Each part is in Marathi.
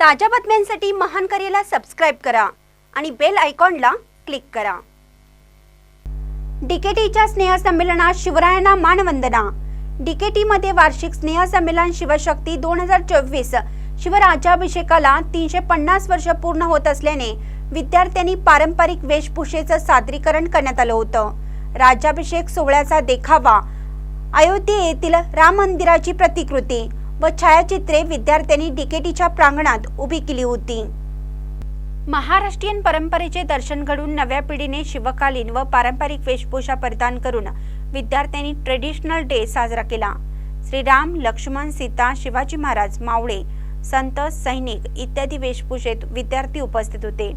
ताज्या बातम्यांसाठी महान करेला सबस्क्राईब करा आणि बेल आयकॉनला क्लिक करा. डीकेटीच्या स्नेहसंमेलनात शिवरायांना मानवंदना. डीकेटीमध्ये वार्षिक स्नेहसंमेलन शिवशक्ती दोन हजार चोवीस. शिवराज्याभिषेकाला तीनशे पन्नास वर्ष पूर्ण होत असल्याने विद्यार्थ्यांनी पारंपरिक वेशभूषेचं सादरीकरण करण्यात आलं होतं. राज्याभिषेक सोहळ्याचा देखावा अयोध्ये येथील राम मंदिराची प्रतिकृती. व छायाचित्रे विद्यार्थ्यांनी डीकेटीच्या प्रांगणात उभी केली होती. महाराष्ट्रीयन परंपरेचे दर्शन घडून नव्या पिढीने शिवकालीन व पारंपरिक वेशभूषा परिधान करून विद्यार्थ्यांनी ट्रेडिशनल डे साजरा केला. श्रीराम लक्ष्मण सीता शिवाजी महाराज मावळे संत सैनिक इत्यादी वेशभूषेत विद्यार्थी उपस्थित होते.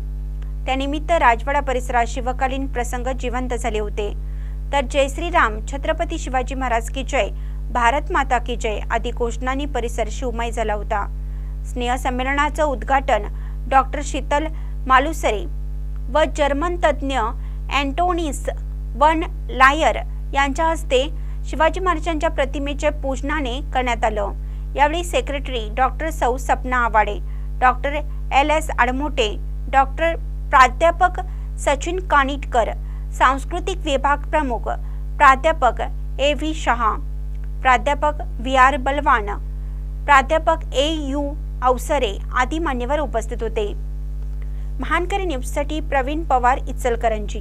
त्यानिमित्त राजवाडा परिसरात शिवकालीन प्रसंग जिवंत झाले होते. तर जय श्रीराम छत्रपती शिवाजी महाराज की जय भारत माता की जय आदी घोषणांनी परिसर शिवमय झाला होता. स्नेहसंमेलनाचं उद्घाटन डॉक्टर शीतल मालुसरे व जर्मन तज्ज्ञ अँटोनिस वन लायर यांच्या हस्ते शिवाजी महाराजांच्या प्रतिमेच्या पूजनाने करण्यात आलं. यावेळी सेक्रेटरी डॉक्टर सौ Sapna Awade doctor L S Admote doctor प्राध्यापक सचिन कानिटकर सांस्कृतिक विभाग प्रमुख प्राध्यापक ए व्ही शहा प्राध्यापक व्ही आर बलवान प्राध्यापक ए यू अवसरे आदी मान्यवर उपस्थित होते. महानकरी न्यूजसाठी प्रवीण पवार इचलकरंजी.